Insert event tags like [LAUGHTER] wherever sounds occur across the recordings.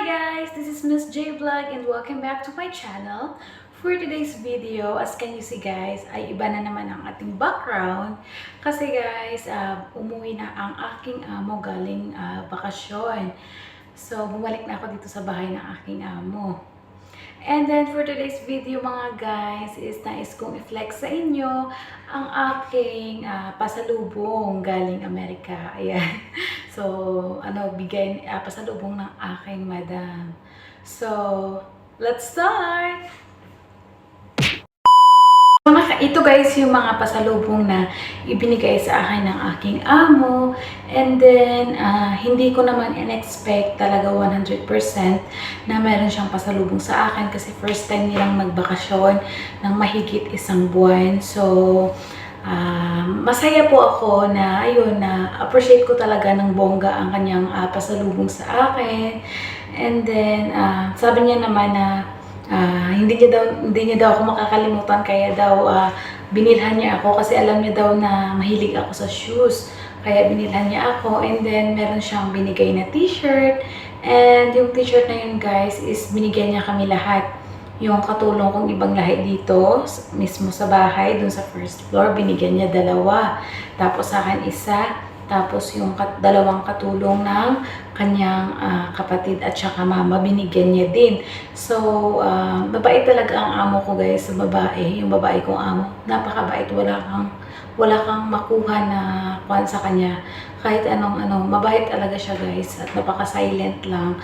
guys! This is Miss J Vlog and welcome back to my channel. For today's video, as can you see guys, ay iba na naman ang ating background. Kasi guys, ah, umuwi na ang aking amo galing ah, bakasyon. So, bumalik na ako dito sa bahay ng aking amo. And then for today's video mga guys is nais kong i-flex sa inyo ang aking ah, pasalubong galing Amerika. Ayan. [LAUGHS] So, ano, bigay, ah, pasalubong ng aking madam. So, let's start! Ito guys yung mga pasalubong na ibinigay sa akin ng aking amo. And then, ah, hindi ko naman in-expect talaga 100% na meron siyang pasalubong sa akin kasi first time nilang nagbakasyon ng mahigit isang buwan. So, ah, masaya po ako na ayun na appreciate ko talaga ng bongga ang kanyang ah, pasalubong sa akin. And then, ah, sabi niya naman na Ah, hindi niya daw hindi niya daw ako makakalimutan kaya daw ah, binilhan niya ako kasi alam niya daw na mahilig ako sa shoes. Kaya binilhan niya ako and then meron siyang binigay na t-shirt. And yung t-shirt na yun guys is binigyan niya kami lahat. Yung katulong kong ibang lahi dito, mismo sa bahay, dun sa first floor, binigyan niya dalawa. Tapos sa akin isa. Tapos yung kat- dalawang katulong ng kanyang ah, kapatid at saka mama, binigyan niya din. So, ah, mabait talaga ang amo ko guys sa babae, yung babae kong amo. Napakabait, wala kang wala kang makuha na kwan sa kanya. Kahit anong ano, mabait talaga siya guys at napaka-silent lang.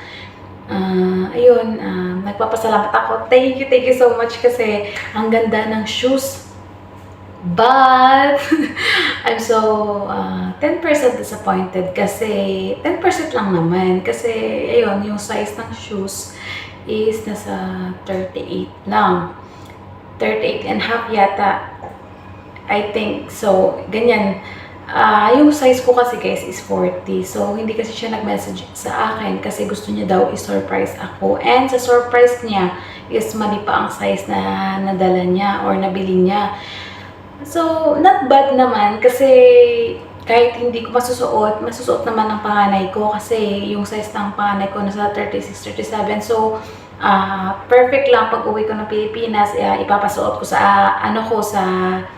Ah, ayun, ah, nagpapasalamat ako. Thank you, thank you so much kasi ang ganda ng shoes. But, [LAUGHS] I'm so uh, 10% disappointed kasi 10% lang naman. Kasi, ayun, yung size ng shoes is nasa 38 lang. 38 and half yata. I think. So, ganyan. Ah, yung size ko kasi guys is 40. So, hindi kasi siya nag-message sa akin kasi gusto niya daw i-surprise ako. And sa surprise niya is mali pa ang size na nadala niya or nabili niya. So, not bad naman kasi kahit hindi ko masusuot, masusuot naman ng panganay ko kasi yung size ng panganay ko nasa 36, 37. So, ah perfect lang pag uwi ko ng Pilipinas, eh, ipapasuot ko sa ah, ano ko sa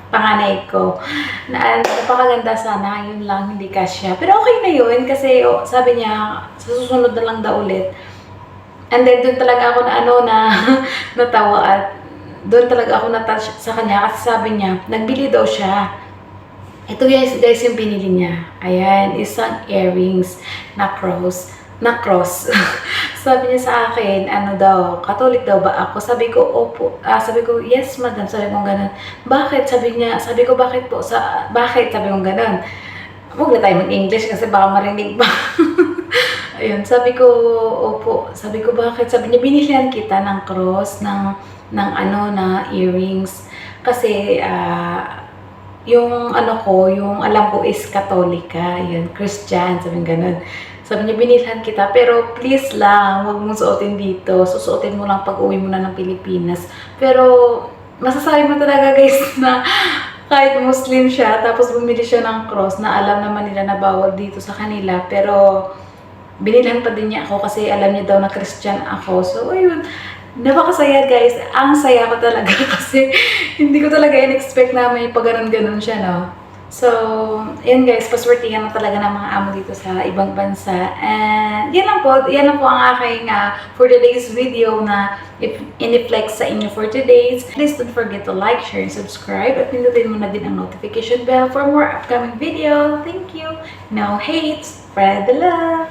panganay ko. [LAUGHS] Na, napakaganda sana, yun lang, hindi kasya. Pero okay na yun kasi oh, sabi niya, sa susunod na lang daw ulit. And then doon talaga ako na ano na [LAUGHS] natawa at doon talaga ako natouch sa kanya kasi sabi niya, nagbili daw siya. Ito guys, guys yung binili niya. Ayan, isang earrings na cross. Na cross. [LAUGHS] sabi niya sa akin, ano daw, katolik daw ba ako? Sabi ko, opo. Ah, sabi ko, yes madam. Sabi ko ganun. Bakit? Sabi niya, sabi ko, bakit po? Sa, bakit? Sabi ko ganun. Huwag na tayo mag-English kasi baka marinig pa. [LAUGHS] Ayun, sabi ko, opo. Sabi ko, bakit? Sabi niya, binilihan kita ng cross, ng, ng ano, na earrings. Kasi, ah, yung ano ko, yung alam ko is katolika, yun, Christian, sabi ganun. Sabi niya, binilhan kita, pero please lang, huwag mong suotin dito. Susuotin mo lang pag uwi mo na ng Pilipinas. Pero, masasabi mo talaga guys [LAUGHS] na kahit Muslim siya, tapos bumili siya ng cross na alam naman nila na bawal dito sa kanila, pero binilhan pa din niya ako kasi alam niya daw na Christian ako. So, ayun, napakasaya guys. Ang saya ko talaga [LAUGHS] kasi hindi ko talaga in-expect na may pag-ganon-ganon siya, no? So, yun guys, paswertihan na talaga ng mga amo dito sa ibang bansa. And yan lang po, yan lang po ang aking ah, for today's video na in-flex sa inyo for today's. Please don't forget to like, share, and subscribe. At pindutin mo na din ang notification bell for more upcoming video. Thank you. No hate, spread the love.